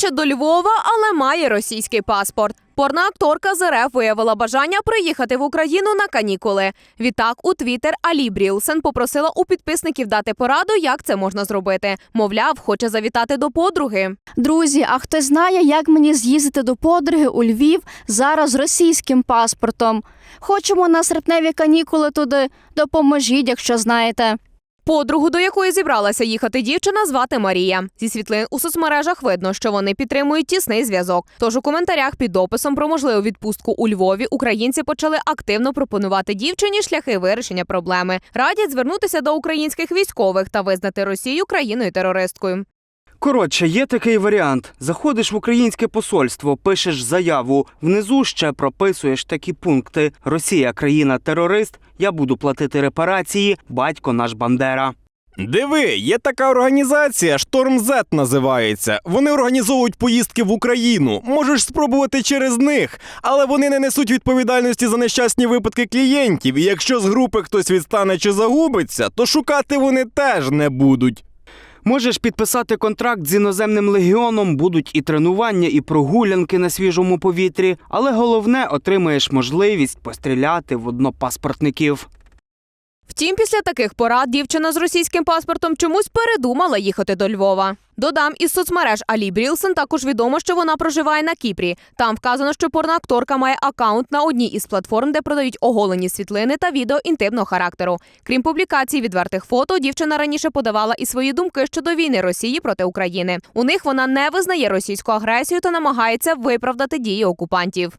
Хоче до Львова, але має російський паспорт. Порна акторка з РФ виявила бажання приїхати в Україну на канікули. Відтак у Твіттер Алі Брілсен попросила у підписників дати пораду, як це можна зробити. Мовляв, хоче завітати до подруги. Друзі, а хто знає, як мені з'їздити до подруги у Львів зараз російським паспортом? Хочемо на серпневі канікули туди. Допоможіть, якщо знаєте. Подругу, до якої зібралася їхати дівчина, звати Марія. Зі світлин у соцмережах видно, що вони підтримують тісний зв'язок. Тож у коментарях під дописом про можливу відпустку у Львові українці почали активно пропонувати дівчині шляхи вирішення проблеми. Радять звернутися до українських військових та визнати Росію країною терористкою. Коротше, є такий варіант: заходиш в українське посольство, пишеш заяву. Внизу ще прописуєш такі пункти: Росія країна-терорист. Я буду платити репарації. Батько наш Бандера. Диви, є така організація, Шторм Z називається. Вони організовують поїздки в Україну. Можеш спробувати через них, але вони не несуть відповідальності за нещасні випадки клієнтів. І якщо з групи хтось відстане чи загубиться, то шукати вони теж не будуть. Можеш підписати контракт з іноземним легіоном, будуть і тренування, і прогулянки на свіжому повітрі, але головне отримаєш можливість постріляти в однопаспортників. Втім, після таких порад дівчина з російським паспортом чомусь передумала їхати до Львова. Додам із соцмереж Алі Брілсен також відомо, що вона проживає на Кіпрі. Там вказано, що порноакторка має акаунт на одній із платформ, де продають оголені світлини та відео інтимного характеру. Крім публікацій відвертих фото, дівчина раніше подавала і свої думки щодо війни Росії проти України. У них вона не визнає російську агресію та намагається виправдати дії окупантів.